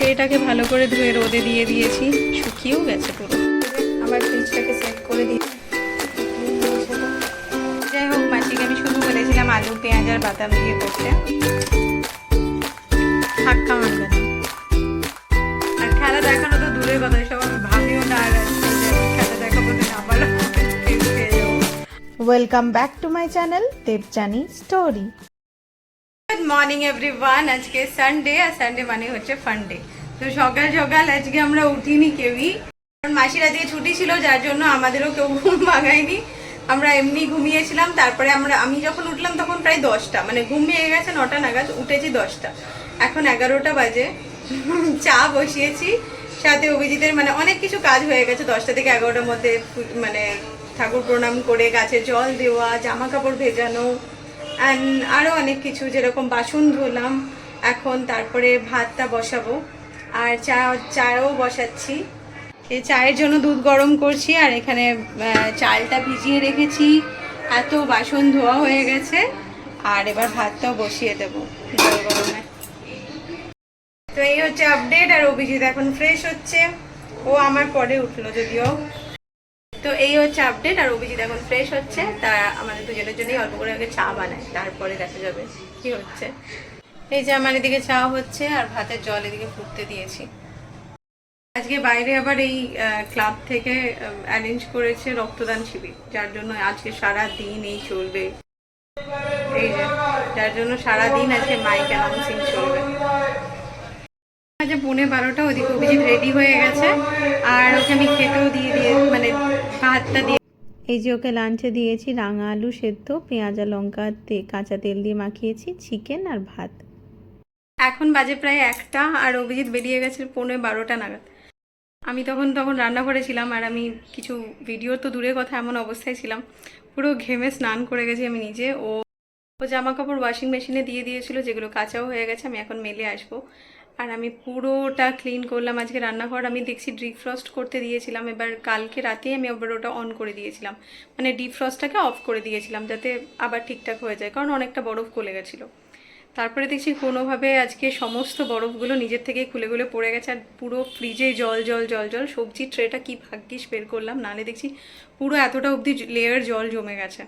ট্রেটাকে ভালো করে ধুয়ে রোদে দিয়ে দিয়েছি, শুকিয়েও গেছে পুরো। আবার ফ্রিজটাকে সেট করে দিই। যাই হোক মাসিকে আমি শুধু বলেছিলাম আলু, পেঁয়াজ আর বাদাম দিয়ে করতে। হাক্কা মানবে না। আর খেলা দেখানো তো দূরের কথা সব আমি ভাবিও না, আর খেলা দেখাবো না আবার welcome back to my channel Debjani story good morning everyone আজকে সানডে আর সানডে মানে হচ্ছে ফান্ডে তো সকাল সকাল আজকে আমরা উঠিনি কেউই। কারণ মাসির আজকে ছুটি ছিল, যার জন্য আমাদেরও কেউ ঘুম ভাঙায়নি। আমরা এমনি ঘুমিয়েছিলাম, তারপরে আমরা, আমি যখন উঠলাম তখন প্রায় দশটা। মানে ঘুমিয়ে গেছে, নটা নাগাদ উঠেছি দশটা। এখন এগারোটা বাজে। চা বসিয়েছি। সাথে অভিজিতের মানে অনেক কিছু কাজ হয়ে গেছে। দশটা থেকে এগারোটার মধ্যে মানে ঠাকুর প্রণাম করে গাছে জল দেওয়া, জামা কাপড় ভেজানো অ্যান্ড আরও অনেক কিছু, যেরকম বাসন ধুলাম, এখন তারপরে ভাতটা বসাবো। আর চা, চাও বসাচ্ছি। এই চায়ের জন্য দুধ গরম করছি, আর এখানে চালটা ভিজিয়ে রেখেছি। এত বাসন ধোয়া হয়ে গেছে, আর এবার ভাতটাও বসিয়ে দেবো তো এই হচ্ছে আপডেট আর অভিজিৎ এখন ফ্রেশ হচ্ছে। ও আমার পরে উঠল, যদিও তো এই হচ্ছে আপডেট আর অভিজিৎ এখন ফ্রেশ হচ্ছে, তা আমাদের দুজনের জন্যই অল্প করে আগে চা বানায়, তারপরে দেখা যাবে কি হচ্ছে। এই যে আমার এদিকে চা হচ্ছে, আর ভাতের জল এদিকে ফুটতে দিয়েছি। আজকে বাইরে আবার এই ক্লাব থেকে অ্যারেঞ্জ করেছে রক্তদান শিবির, যার জন্য আজকে সারা দিন এই চলবে। এই যে, যার জন্য সারা দিন আজকে মাইক অ্যানাউন্সিং চলবে। আজ পৌনে বারোটা, ওদিকে অভিজিৎ রেডি হয়ে গেছে। আর ওকে আমি খেতেও দিয়ে দিয়ে মানে ভাতটা দিয়ে এই যে ওকে লাঞ্চে দিয়েছি, রাঙা আলু সেদ্ধ, পেঁয়াজ লঙ্কা কাঁচা তেল দিয়ে মাখিয়েছি চিকেন আর ভাত। এখন বাজে প্রায় একটা, আর অভিজিৎ বেরিয়ে গেছে পৌনে বারোটা নাগাদ। আমি তখন তখন রান্না করেছিলাম আর আমি কিছু ভিডিও তো দূরের কথা, এমন অবস্থায় ছিলাম। পুরো ঘেমে স্নান করে গেছি আমি নিজে। ও ও জামা কাপড় ওয়াশিং মেশিনে দিয়ে দিয়েছিল, যেগুলো কাঁচাও হয়ে গেছে, আমি এখন মেলে আসব। আর আমি পুরোটা ক্লিন করলাম। আজকে রান্নাঘর আমি দেখছি ডিফ্রস্ট করতে দিয়েছিলাম। এবার কালকে রাতেই আমি আবার ওটা অন করে দিয়েছিলাম। মানে ডিফ্রস্টটাকে অফ করে দিয়েছিলাম যাতে আবার ঠিকঠাক হয়ে যায়, কারণ অনেকটা বরফ গলে গেছিল। তারপরে দেখছি কোনোভাবে আজকে সমস্ত বরফগুলো নিজের থেকেই খুলে খুলে পড়ে গেছে। আর পুরো ফ্রিজে জল জল জল জল সবজির ট্রেটা কি ভাগ্যিস বের করলাম। নালে দেখছি পুরো এতটা অবধি লেয়ার জল জমে গেছে।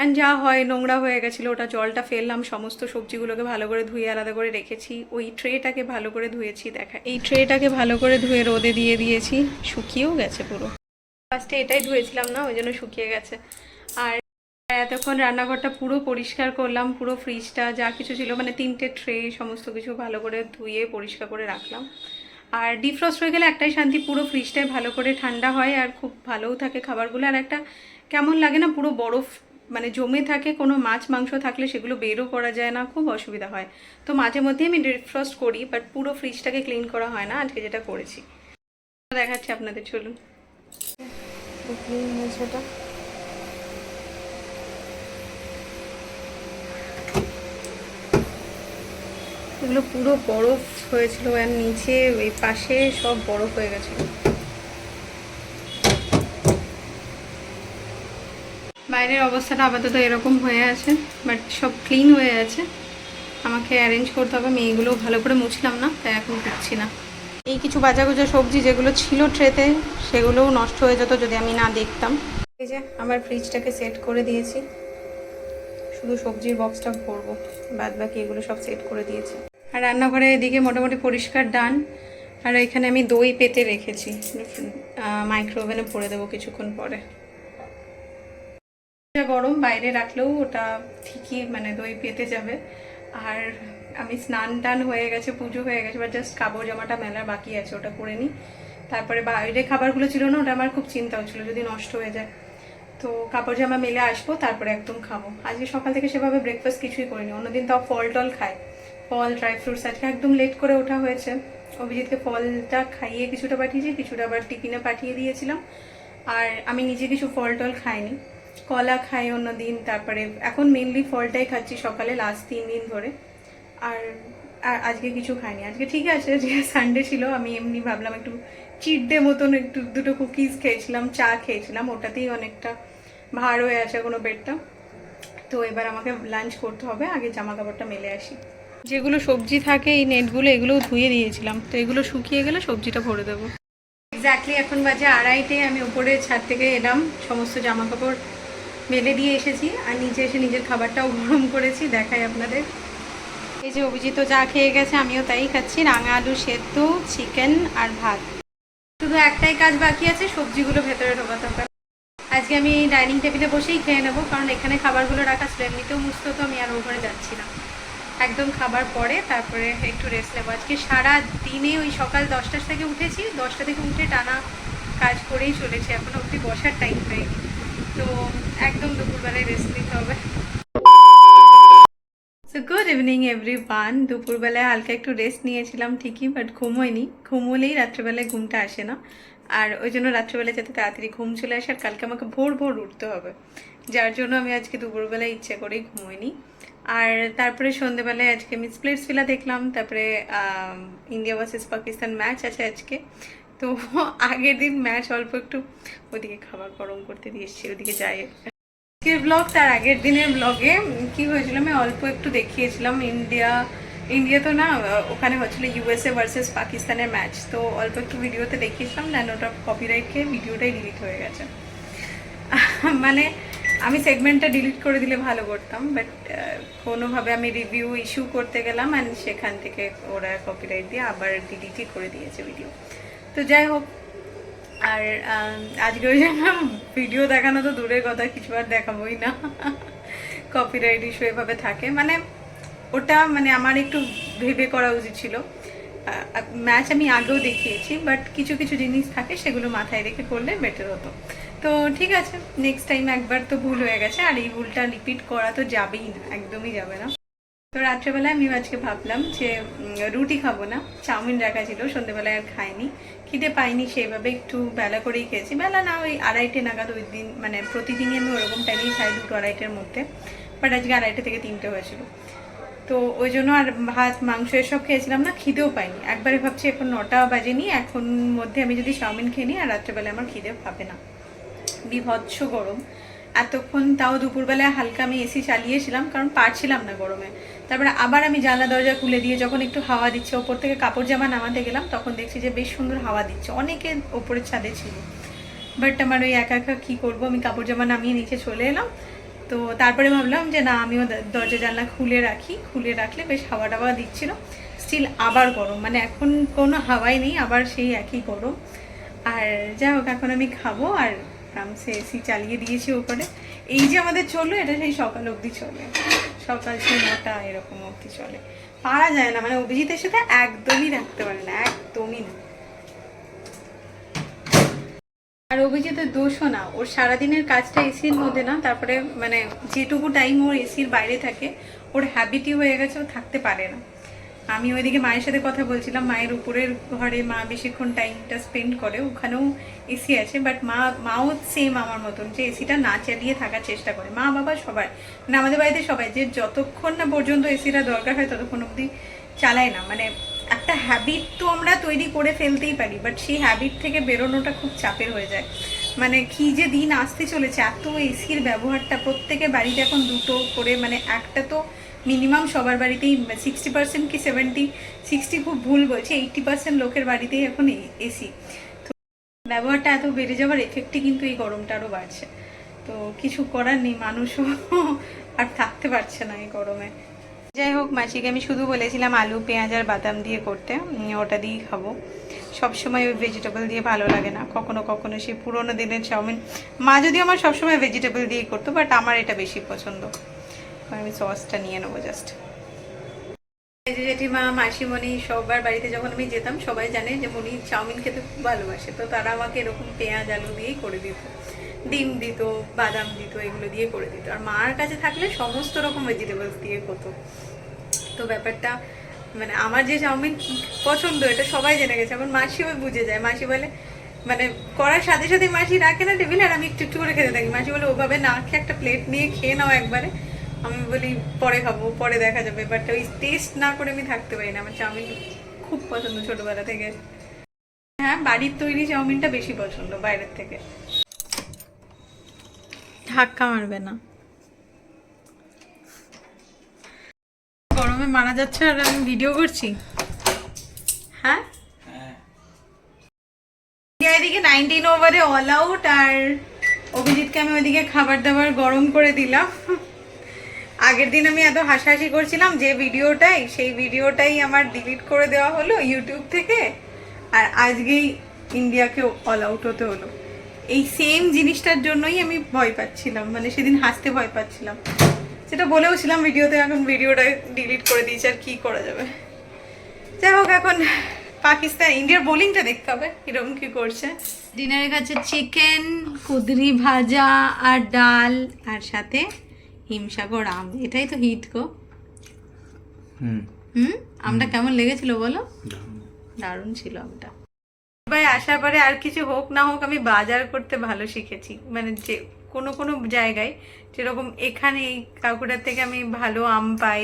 অ্যান্ড যা হয়, নোংরা হয়ে গেছিল, ওটা জলটা ফেললাম, সমস্ত সবজিগুলোকে ভালো করে ধুয়ে আলাদা করে রেখেছি। ওই ট্রেটাকে ভালো করে ধুয়েছি, দেখা। এই ট্রেটাকে ভালো করে ধুয়ে রোদে দিয়ে দিয়েছি, শুকিয়েও গেছে পুরো। ফার্স্টে এটাই ধুয়েছিলাম না, ওই জন্য শুকিয়ে গেছে। আর এতক্ষণ রান্নাঘরটা পুরো পরিষ্কার করলাম, পুরো ফ্রিজটা যা কিছু ছিল মানে তিনটে ট্রে সমস্ত কিছু ভালো করে ধুয়ে পরিষ্কার করে রাখলাম। আর ডিফ্রস্ট হয়ে গেলে একটাই শান্তি, পুরো ফ্রিজটাই ভালো করে ঠান্ডা হয়, আর খুব ভালোও থাকে খাবারগুলো। আর একটা কেমন লাগে না, পুরো বরফ মানে জমে থাকে, কোনো মাছ, মাংস থাকলে সেগুলো বেরও করা যায় না, খুব অসুবিধা হয়। তো মাঝে মধ্যে আমি ডিফ্রস্ট করি বাট পুরো ফ্রিজটাকে ক্লিন করা হয় না, আজকে যেটা করেছি। দেখাচ্ছি আপনাদের, চলুন। এগুলো পুরো বরফ হয়েছিল আর নিচে পাশে সব বরফ হয়ে গেছিল। বাইরের অবস্থাটা আপাতত এরকম হয়ে আছে বাট সব ক্লিন হয়ে আছে। আমাকে অ্যারেঞ্জ করতে হবে, আমি এইগুলো ভালো করে মুছলাম না, তাই এখন দিচ্ছি না। এই কিছু বাজা গুজা সবজি যেগুলো ছিল ট্রেতে, সেগুলোও নষ্ট হয়ে যেত যদি আমি না দেখতাম। এই যে, আমার ফ্রিজটাকে সেট করে দিয়েছি। শুধু সবজির বক্সটা ভরবো বাদ বাকি এগুলো সব সেট করে দিয়েছি। আর রান্নাঘরে এদিকে মোটামুটি পরিষ্কার ডান। আর এখানে আমি দই পেতে রেখেছি। মাইক্রোওভেনে ভরে দেবো কিছুক্ষণ পরে। গরম, বাইরে রাখলেও ওটা ঠিকই মানে দই পেতে যাবে। আর আমি স্নান টান হয়ে গেছে, পুজো হয়ে গেছে বা জাস্ট কাপড় জামাটা মেলার বাকি আছে, ওটা করে নিই। তারপরে বাইরে খাবারগুলো ছিল না, ওটা আমার খুব চিন্তা হচ্ছিল যদি নষ্ট হয়ে যায়। তো কাপড় জামা মেলে আসব, তারপরে একদম খাব। আজকে সকাল থেকে সেভাবে ব্রেকফাস্ট কিছুই করিনি, অন্যদিন তাও ফল টল খায় ফল ড্রাই ফ্রুটস আজকে একদম লেট করে ওঠা হয়েছে। অভিজিৎকে ফলটা খাইয়ে কিছুটা পাঠিয়েছি, কিছুটা আবার টিফিনে পাঠিয়ে দিয়েছিলাম। আর আমি নিজে কিছু ফল টল খাইনি। কলা খাই অন্য দিন, তারপরে এখন মেনলি ফলটাই খাচ্ছি সকালে লাস্ট তিন দিন ধরে। আর আর আজকে কিছু খাইনি। আজকে ঠিক আছে যে সানডে ছিল, আমি এমনি ভাবলাম একটু চিট ডে মতন একটু দুটো কুকিজ খেয়েছিলাম, চা খেয়েছিলাম, ওটাতেই অনেকটা ভার হয়ে আছে কোনো বেডটা তো এবার আমাকে লাঞ্চ করতে হবে, আগে জামা কাপড়টা মেলে আসি। যেগুলো সবজি থাকে এই নেটগুলো এগুলোও ধুয়ে দিয়েছিলাম। তো এগুলো শুকিয়ে গেলে সবজিটা ভরে দেবো। এক্স্যাক্টলি এখন বাজে আড়াইটে, আমি উপরে ছাদ থেকে এলাম, সমস্ত জামা কাপড় মেলে দিয়ে এসেছি আর নিচে এসে নিজের খাবারটাও গরম করেছি, দেখাই আপনাদের। এই যে অভিজিৎ চা খেয়ে গেছে, আমিও তাই খাচ্ছি। রাঙা আলু সেদ্ধ চিকেন আর ভাত। শুধু একটাই কাজ বাকি আছে, সবজিগুলো ভেতরে ঢোকাতে হবে আজকে আমি ডাইনিং টেবিলে বসেই খেয়ে নেব, কারণ এখানে খাবারগুলো রাখা ছিল এমনিতেও মুছতে তো আমি আর ওপরে যাচ্ছি না। একদম খাবার পরে, তারপরে একটু রেস্ট নেব। আজকে সারা দিনে ওই সকাল দশটার থেকে উঠেছি, দশটা থেকে উঠে টানা কাজ করেই চলেছি, এখন অবধি বসার টাইম পাইনি তো রেস্ট নিতে হবে। So good evening everyone দুপুরবেলায় হালকা একটু রেস্ট নিয়েছিলাম ঠিকই বাট ঘুমোয়নি ঘুমোলেই রাত্রেবেলায় ঘুমটা আসে না। আর ওই জন্য রাত্রেবেলায় যাতে তাড়াতাড়ি ঘুম চলে আসে, আর কালকে আমাকে ভোর ভোর উঠতে হবে। যার জন্য আমি আজকে দুপুরবেলায় ইচ্ছে করেই ঘুমোইনি আর তারপরে সন্ধেবেলায় আজকে মিস প্লেটস ফিলা দেখলাম। তারপরে ইন্ডিয়া ভার্সেস পাকিস্তান ম্যাচ আছে আজকে। তো আগের দিন ম্যাচ অল্প একটু ওদিকে খাবার গরম করতে দিয়ে এসেছি, ওদিকে যাই। আজকের ব্লগ তার আগের দিনের ব্লগে কি হয়েছিল, আমি অল্প একটু দেখিয়েছিলাম ইন্ডিয়া ইন্ডিয়া তো না ওখানে হচ্ছিল ইউএসএ ভার্সেস পাকিস্তানের ম্যাচ তো অল্প একটু ভিডিওতে দেখিয়েছিলাম দেন ওটা কপিরাইট খেয়ে ভিডিওটাই ডিলিট হয়ে গেছে। মানে আমি সেগমেন্টটা ডিলিট করে দিলে ভালো করতাম বাট কোনোভাবে আমি রিভিউ ইস্যু করতে গেলাম অ্যান্ড সেখান থেকে ওরা কপিরাইট দিয়ে আবার ডিলিটই করে দিয়েছে ভিডিও তো যাই হোক আর আজকে ওই জন্য ভিডিও দেখানো তো দূরের কথা, কিছু আর দেখাবোই না। কপিরাইট ইস্যু এভাবে থাকে। মানে ওটা মানে আমার একটু ভেবে করা উচিত ছিল। ম্যাচ আমি আগেও দেখিয়েছি বাট কিছু কিছু জিনিস থাকে, সেগুলো মাথায় রেখে করলে বেটার হতো। তো ঠিক আছে নেক্সট টাইম একবার তো ভুল হয়ে গেছে, আর এই ভুলটা রিপিট করা তো যাবেই না, একদমই যাবে না। তো রাত্রেবেলায় আমি আজকে ভাবলাম যে রুটি খাব না, চাউমিন রাখা ছিল সন্ধ্যেবেলায় আর খাইনি। খিদে পাইনি, সেইভাবে একটু বেলা করেই খেয়েছি। বেলা না, ওই আড়াইটে নাগাদ ওই দিন মানে প্রতিদিনই আমি ওরকম টাইমেই খাই দুটো আড়াইটের মধ্যে। বাট আজকে আড়াইটে থেকে তিনটে হয়েছিল। তো ওই জন্য আর ভাত, মাংস এসব খেয়েছিলাম না, খিদেও পাইনি। একবারে ভাবছি এখন নটা বাজেনি এখন মধ্যে আমি যদি চাউমিন খেয়ে নিই, আর রাত্রেবেলায় আমার খিদে পাবে না। বিভৎস গরম। এতক্ষণ তাও দুপুরবেলায় হালকা আমি এসি চালিয়েছিলাম, কারণ পারছিলাম না গরমে। তারপরে আবার আমি জানলা দরজা খুলে দিয়ে যখন একটু হাওয়া দিচ্ছে, ওপর থেকে কাপড় জামা নামাতে গেলাম, তখন দেখছি যে বেশ সুন্দর হাওয়া দিচ্ছে, অনেকে ওপরের ছাদে ছিল। বাট আমার ওই একা একা কী করব, আমি কাপড় জামা নামিয়ে নিচে চলে এলাম। তো তারপরে ভাবলাম যে না, আমিও দরজা জানলা খুলে রাখি, খুলে রাখলে বেশ হাওয়া টাওয়া দিচ্ছিল। স্টিল আবার গরম মানে এখন কোনো হাওয়াই নেই, আবার সেই একই গরম। আর যাই হোক, এখন আমি খাব, আর আরামসে এসি চালিয়ে দিয়েছি ওপরে। এই যে আমাদের চলল এটা সেই সকাল অবধি চলে। সকাল সেই নটা এরকম অবধি চলে। পারা যায় না মানে অভিজিতের সাথে একদমই থাকতে পারে না, একদমই না। আর অভিজিতের দোষও না, ওর সারাদিনের কাজটা এসির মধ্যে না, তারপরে মানে যেটুকু টাইম ওর এসির বাইরে থাকে, ওর হ্যাবিটই হয়ে গেছে, ও থাকতে পারে না। আমি ওইদিকে মায়ের সাথে কথা বলছিলাম, মায়ের উপরের ঘরে মা বেশিক্ষণ টাইমটা স্পেন্ড করে, ওখানেও এসি আছে বাট মা, মাও সেম আমার মতন, যে এসিটা না চালিয়ে থাকার চেষ্টা করে। মা, বাবা সবাই মানে আমাদের বাড়িতে সবাই, যে যতক্ষণ না পর্যন্ত এসিটা দরকার হয় ততক্ষণ অবধি চালায় না। মানে একটা হ্যাবিট তো আমরা তৈরি করে ফেলতেই পারি বাট সেই হ্যাবিট থেকে বেরোনোটা খুব চাপের হয়ে যায়। মানে কি যে দিন আসতে চলেছে, এত এসির ব্যবহারটা প্রত্যেকের বাড়িতে এখন দুটো করে মানে একটা তো মিনিমাম সবার বাড়িতেই সিক্সটি পার্সেন্ট কি সেভেন্টি সিক্সটি খুব ভুল বলছি এইটটি পার্সেন্ট লোকের বাড়িতেই এখন এসি। তো ব্যবহারটা এত বেড়ে যাওয়ার এফেক্টে কিন্তু এই গরমটা আরও বাড়ছে। তো কিছু করার নেই, মানুষও আর থাকতে পারছে না এই গরমে। যাই হোক, মাসিকে আমি শুধু বলেছিলাম আলু, পেঁয়াজ আর বাদাম দিয়ে করতে ওটা দিয়েই খাব। সবসময় ওই ভেজিটেবল দিয়ে ভালো লাগে না। কখনো কখনো সেই পুরোনো দিনের চাউমিন, মা যদি আমার সবসময় ভেজিটেবল দিয়ে করতো বাট আমার এটা বেশি পছন্দ। আমি সসটা নিয়ে নেব জাস্ট যে জেঠিমা, মাসিমণি সবার বাড়িতে যখন আমি যেতাম, সবাই জানে যে মনি চাউমিন খেতে খুব ভালোবাসে, তো তারা আমাকে এরকম পেঁয়াজ, আলু দিয়েই করে দিত। ডিম দিত, বাদাম দিত, এগুলো দিয়ে করে দিত। আর মার কাছে থাকলে সমস্ত রকম ভেজিটেবলস দিয়ে হতো তো ব্যাপারটা মানে আমার যে চাউমিন পছন্দ, এটা সবাই জেনে গেছে। এখন মাসিও বুঝে যায়। মাসি বলে মানে করার সাথে সাথে মাসি রাখে না টেবিলে, আর আমি একটু একটু করে খেতে থাকি। মাসি বলে, ওভাবে না খেয়ে একটা প্লেট নিয়ে খেয়ে নাও একবারে। আমি বলি পরে খাব পরে দেখা যাবে বাট ওই টেস্ট না করে আমি থাকতে পারি না। আমার চাউমিন খুব পছন্দ ছোটবেলা থেকে। হ্যাঁ বাড়ির তৈরি চাউমিনটা বেশি পছন্দ বাইরের থেকে। ধাক্কা মারবে না। গরমে মারা যাচ্ছে আর আমি ভিডিও করছি? হ্যাঁ? ইন্ডিয়া এদিকে নাইনটিন ওভারে অল আউট আর অভিজিৎকে আমি ওইদিকে খাবার দাবার গরম করে দিলাম। আগের দিন আমি এত হাসাহাসি করছিলাম যে ভিডিওটাই, সেই ভিডিওটাই আমার ডিলিট করে দেওয়া হলো ইউটিউব থেকে। আর আজকেই ইন্ডিয়াকে অল আউট হতে হলো। এই সেম জিনিসটার জন্যই আমি ভয় পাচ্ছিলাম মানে সেদিন হাসতে ভয় পাচ্ছিলাম। সেটা বলেও ছিলাম ভিডিওতে, এখন ভিডিওটা ডিলিট করে দিয়েছি, আর কি করা যাবে? যাই হোক, এখন পাকিস্তান, ইন্ডিয়ার বোলিংটা দেখতে হবে, কীরকম কি করছে। ডিনারে খাচ্ছে চিকেন কুদরি ভাজা আর ডাল, আর সাথে হিমসাগর আম এটাই তো হিট গো। হুম। হুম? আমটা কেমন লেগেছিল বলো? দারুণ। ছিল আমটা। ভাই আসার পরে আর কিছু হোক না হোক আমি বাজার করতে ভালো শিখেছি। মানে যে কোনো কোনো জায়গায় যেরকম এখানে এই কাকুটার থেকে আমি ভালো আম পাই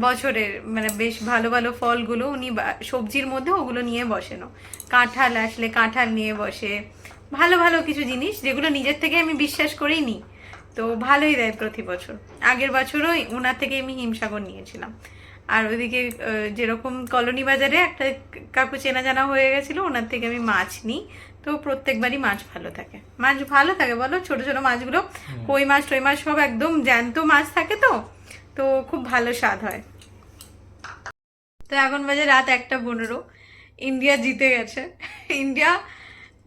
বছরের মানে বেশ ভালো ভালো ফলগুলো উনি সবজির মধ্যে ওগুলো নিয়ে বসেন কাঁঠাল আসলে কাঁঠাল নিয়ে বসে ভালো ভালো কিছু জিনিস যেগুলো নিজের থেকে আমি বিশ্বাস করেই নিই তো ভালোই দেয় প্রতি বছর। আগের বছরও ওনার থেকে আমি হিমসাগর নিয়েছিলাম। আর ওইদিকে যেরকম কলোনি বাজারে একটা কাকু চেনা জানা হয়ে গেছিল ওনার থেকে আমি মাছ নিই। তো প্রত্যেকবারই মাছ ভালো থাকে। মাছ ভালো থাকে বলো? ছোট ছোট মাছগুলো কই মাছ টই মাছ সব একদম জ্যান্ত মাছ থাকে তো? তো খুব ভালো স্বাদ হয়। তো এখন বাজে রাত একটা পনেরো। ইন্ডিয়া জিতে গেছে। ইন্ডিয়া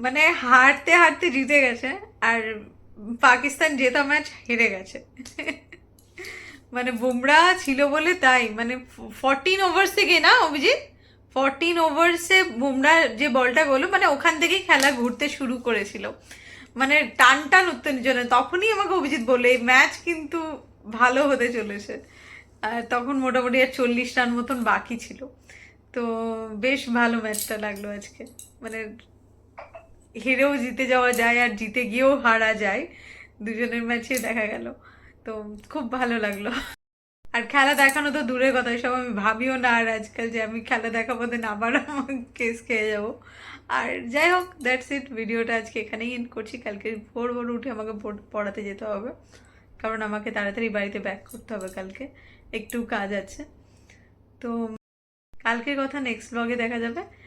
মানে হারতে হারতে জিতে গেছে। আর পাকিস্তান জেতা ম্যাচ হেরে গেছে। মানে বুমরা ছিল বলে তাই মানে ফরটিন ওভার্স থেকে না অভিজিৎ? ফরটিন ওভার্সে বুমরা যে বলটা গেলো মানে ওখান থেকেই খেলা ঘুরতে শুরু করেছিল। মানে টান টান উত্তেজনা, তখনই আমাকে অভিজিৎ বলে এই ম্যাচ কিন্তু ভালো হতে চলেছে। আর তখন মোটামুটি আর চল্লিশ রান মতন বাকি ছিল। তো বেশ ভালো ম্যাচটা লাগল আজকে। মানে হেরেও জিতে যাওয়া যায় আর জিতে গিয়েও হারা যায়। দুজনের ম্যাচে দেখা গেল। তো খুব ভালো লাগল। আর খেলা দেখানো তো দূরের কথা সব আমি ভাবিও না। আর আজকাল যে আমি খেলা দেখাবো দেন আবার কেস খেয়ে যাব। আর যাই হোক দ্যাটস ইট ভিডিওটা আজকে এখানেই এন্ড করছি। কালকে ভোর ভোর উঠে আমাকে পড়- পড়াতে যেতে হবে। কারণ আমাকে তাড়াতাড়ি বাড়িতে ব্যাক করতে হবে কালকে। একটু কাজ আছে। তো কালকের কথা নেক্সট ব্লগে দেখা যাবে।